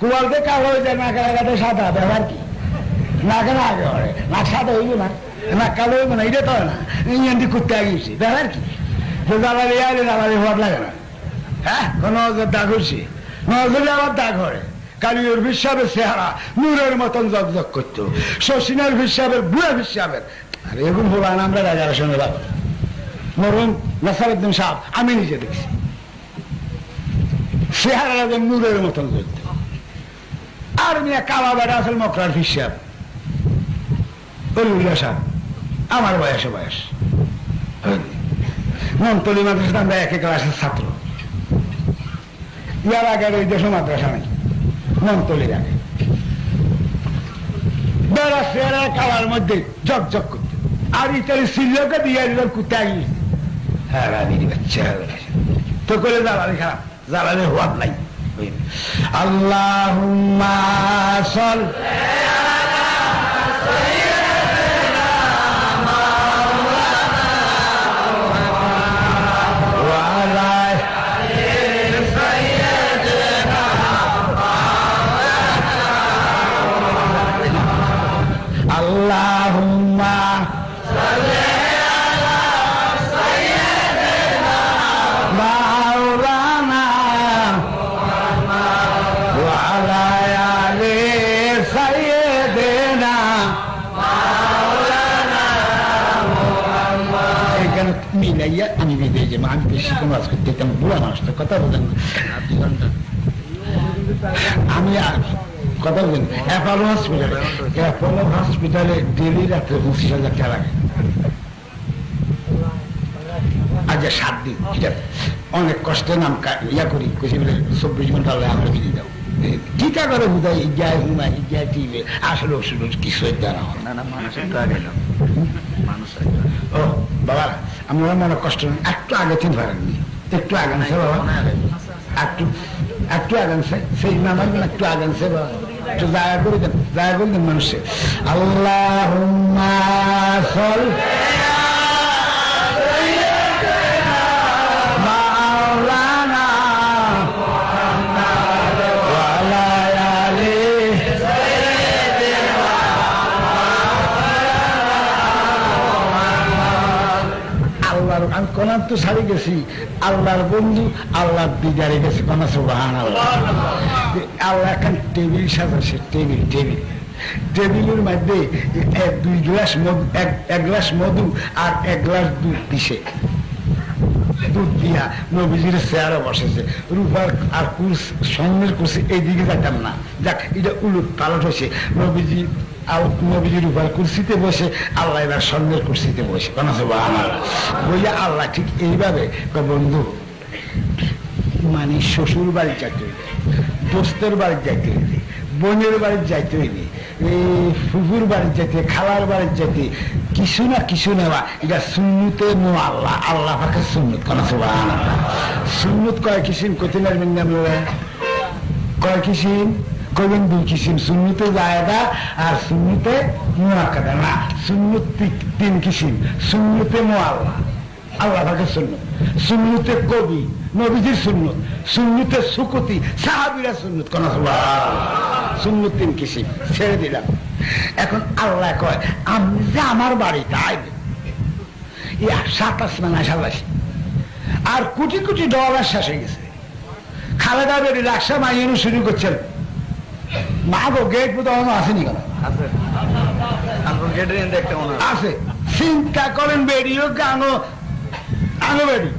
কুয়ালতে কালো হয়ে যায়, নাকের আগাতে সাদা ব্যাপার কি? নাকে না আগে হয় না সাদা হইব না না কালো হইব না এটা তো না। ইন্দি করতে আগিয়েছি ব্যাপার কি? জ্বালালি আইলে জ্বালালি হওয়ার লাগে না। হ্যাঁ? দাগ হয়েছে নজরে আবার দাগ হয়। বিশ্বাবের চেহারা নূরের মতন করতো। শশিনের বিশ্বাবের বুড়া বিশ্বাবের আর এগুলো হলো আমরা রাজার মরুন নাসারুদ্দিন সাহ আমি নিজে দেখছি। চেহারা নূরের মতন করতো। আর মিয়া কালা বেড়া আসল মকরার হিসাব আমার বয়সে বয়স। মন্তলি মাদ্রাসা আমরা এক ক্লাসের ছাত্র। ইয়ার আগে ওই দেশ মাদ্রাসা নাই মন্তলির আগে। কালার মধ্যে জগ জগ করতে। আর ইতালি সিল্লকে দিয়ে দিল, কুত্তা গিয়ে হ্যাঁ বাচ্চা তো করে জ্বালানি খারাপ জ্বালানি হওয়ার নাই। আল্লাহ সল মিলাইয়া আমি বিদেশ যাব আমি বেশি কোনো কাজ করতে তেমন বুড়া মানুষ তো কথা বলেন আমি আর কথা বলেন অ্যাপোলো হসপিটালে অ্যাপোলো হসপিটালে ডেলি রাত্রে পঁচিশ হাজার টাকা লাগে আজ সাত দিন ঠিক অনেক কষ্টে নাম ইয়া করি কষি বলে চব্বিশ ঘণ্টা হলে আমরা ফিরে যাও টিকা করে বোধহয় ইজ্ঞায় হুমায় ইজ্ঞায় টিবে। আসলে ওষুধ কিছু দেওয়া না। না মানুষের তো আগে না মানুষ ও বাবা আমরা মনে কষ্ট একটু আগে তিন পারেননি একটু আগানছে বাবা। একটু একটু আগানছে সেই নামাজ একটু আগানছে বাবা। একটু জায়গা করে দেন জায়গা করে দেন মানুষের আল্লাহ আমি কোরআন তো ছাড়ি গেছি, আল্লাহর বন্ধু, আল্লাহর দিদারে গেছি কোন সুবাহান আল্লাহ আল্লাহ এখন টেবিল সাজাচ্ছে, টেবিল টেবিল। টেবিলের মধ্যে দুই গ্লাস মধু, এক গ্লাস মধু আর এক গ্লাস দুধ দিছে। দুধ দিয়া নবীজির চেয়ারে বসেছে। রূপার আর কুর্স, স্বর্ণের কুর্সি এইদিকে যাইতাম না। যাক, এটা উলুট পালট হয়েছে। নবীজি আল- নবীজি রূপার কুর্সিতে বসে, আল্লাহ এবার স্বর্ণের কুর্সিতে বসে। আমার। আল্লাহ ঠিক এইভাবে বন্ধু মানে শ্বশুর বাড়ি যাইতে হইলে দোস্তের বাড়ি যাইতে হইলে বোনের বাড়ি যাইতে হইলে এই ফুফুর বাড়ি যাইতে খালার বাড়ি যাইতে কিছু না কিছু নেওয়া এটা সুন্নুতে নো আল্লাহ আল্লাহ পাকে সুন্নত কোন সুন্নত কয় কিসিম? কতি লাগবেন না আপনারা কয় কিসিম? কবেন দুই কিসিম সুন্নিতে জায়গা আর সুন্নিতে মোয়াকাদা না। সুন্নত তি- তিন কিসিম সুন্নতে মোয়াল্লা আল্লাহ সুন্নত। সুন্নতে কবি, নবীজির সুন্নত। সুন্নতে সুকতি, সাহাবিরা সুন্নত। কোন তিন কিসিম ছেড়ে দিলাম। এখন আল্লাহ কয়, আমি যে আমার বাড়িতে আইবে সাতাশ মানে আর কোটি কোটি ডলার শেষ হয়ে গেছে। খালেদা বেরি রাক্সা মাইয়েরও শুরু করছেন। মা গো গেট বোধ আসেনি কেন? আছে। চিন্তা করেন বেরিয়ে আনো আনো বেরি